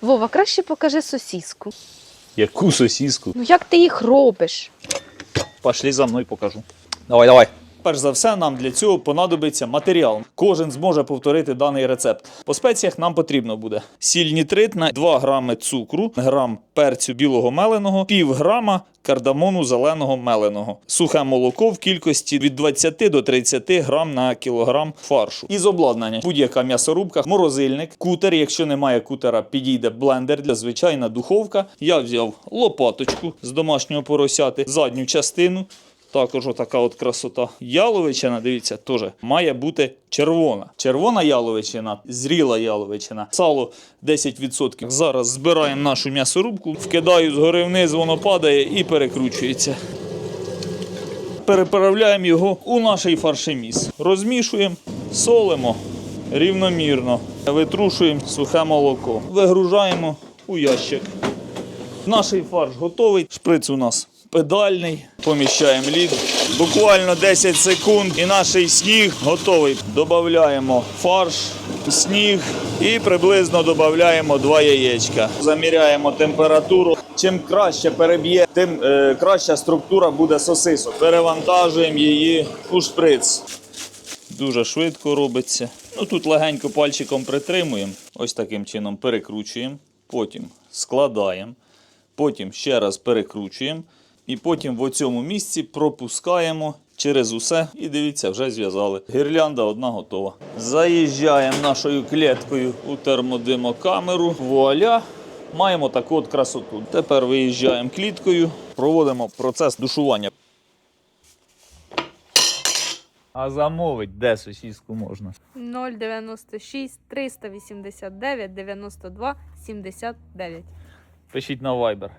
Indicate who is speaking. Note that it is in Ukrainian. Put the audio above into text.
Speaker 1: Вова, краще покажи сосіску.
Speaker 2: Яку сосіску?
Speaker 1: Ну як ти їх робиш?
Speaker 2: Пошли за мною покажу. Давай, давай. Перш за все, нам для цього понадобиться матеріал. Кожен зможе повторити даний рецепт. По спеціях нам потрібно буде сіль нітритна, 2 грами цукру, грам перцю білого меленого, пів грама кардамону зеленого меленого, сухе молоко в кількості від 20 до 30 грам на кілограм фаршу. Із обладнання будь-яка м'ясорубка, морозильник, кутер. Якщо немає кутера, підійде блендер для звичайна духовка. Я взяв лопаточку з домашнього поросяти, задню частину. Також отака от красота. Яловичина, дивіться, теж має бути червона. Червона яловичина, зріла яловичина, сало 10%. Зараз збираємо нашу м'ясорубку, вкидаю згори вниз, воно падає і перекручується. Переправляємо його у наш фаршеміс. Розмішуємо, солимо рівномірно, витрушуємо сухе молоко, вигружаємо у ящик. Наш фарш готовий. Шприц у нас педальний. Поміщаємо лід. Буквально 10 секунд і наш сніг готовий. Додаємо фарш, сніг і приблизно додаємо 2 яєчка. Заміряємо температуру. Чим краще переб'є, тим е, краща структура буде сосисок. Перевантажуємо її у шприц. Дуже швидко робиться. Ну тут легенько пальчиком притримуємо. Ось таким чином перекручуємо. Потім складаємо. Потім ще раз перекручуємо. І потім в цьому місці пропускаємо через усе. І дивіться, вже зв'язали. Гірлянда одна готова. Заїжджаємо нашою клеткою у термодимокамеру. Вуаля! Маємо таку от красоту. Тепер виїжджаємо кліткою, проводимо процес душування. А замовить де сосіску можна?
Speaker 1: 096 389 92 79.
Speaker 2: Пишіть на Viber.